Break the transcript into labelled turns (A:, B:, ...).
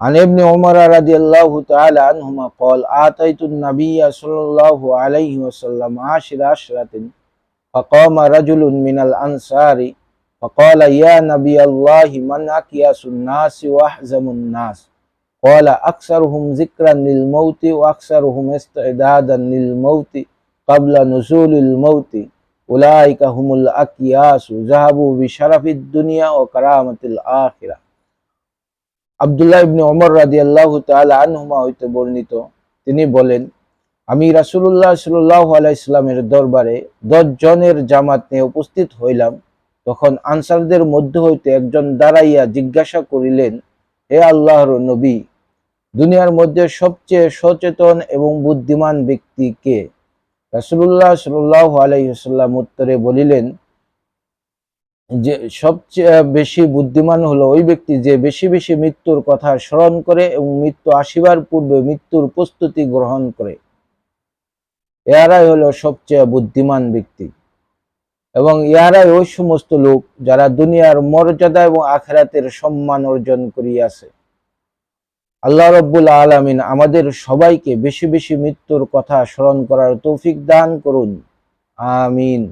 A: عن ابن عمر رضي الله تعالى عنهما قال آتيت النبي صلى الله عليه وسلم عشر عشرة فقام رجل من الأنصار فقال يا نبي الله من أكياس الناس وأحزم الناس؟ قال أكثرهم ذكرا للموت وأكثرهم استعدادا للموت قبل نزول الموت. أولئك هم الأكياس ذهبوا بشرف الدنيا وكرامة الآخرة. আবদুল্লাহ ইবনে ওমর রাদিয়াল্লাহু তাআলা আনহুমা হইতে বর্ণিত। তিনি বলেন, আমি রাসূলুল্লাহ সাল্লাল্লাহু আলাইহি ইসলামের দরবারে দশ জনের জামাত নিয়ে উপস্থিত হইলাম। তখন আনসারদের মধ্য হইতে একজন দাঁড়াইয়া জিজ্ঞাসা করিলেন, হে আল্লাহর নবী, দুনিয়ার মধ্যে সবচেয়ে সচেতন এবং বুদ্ধিমান ব্যক্তি কে? রাসূলুল্লাহ সাল্লাল্লাহু আলাইহি ওয়াসাল্লাম উত্তরে বলিলেন যে সবচেয়ে বেশি বুদ্ধিমান হলো ওই ব্যক্তি যে বেশি বেশি মৃত্যুর কথা স্মরণ করে এবং মৃত্যু আসিবার পূর্বে মৃত্যুর প্রস্তুতি গ্রহণ করে। এরাই হলো সবচেয়ে বুদ্ধিমান ব্যক্তি। এবং ইহারাই ওই সমস্ত লোক যারা দুনিয়ার মর্যাদা এবং আখেরাতের সম্মান অর্জন করিয়াছে। আল্লাহ রব্বুল আলামিন আমাদের সবাইকে বেশি বেশি মৃত্যুর কথা স্মরণ করার তৌফিক দান করুন। আমিন।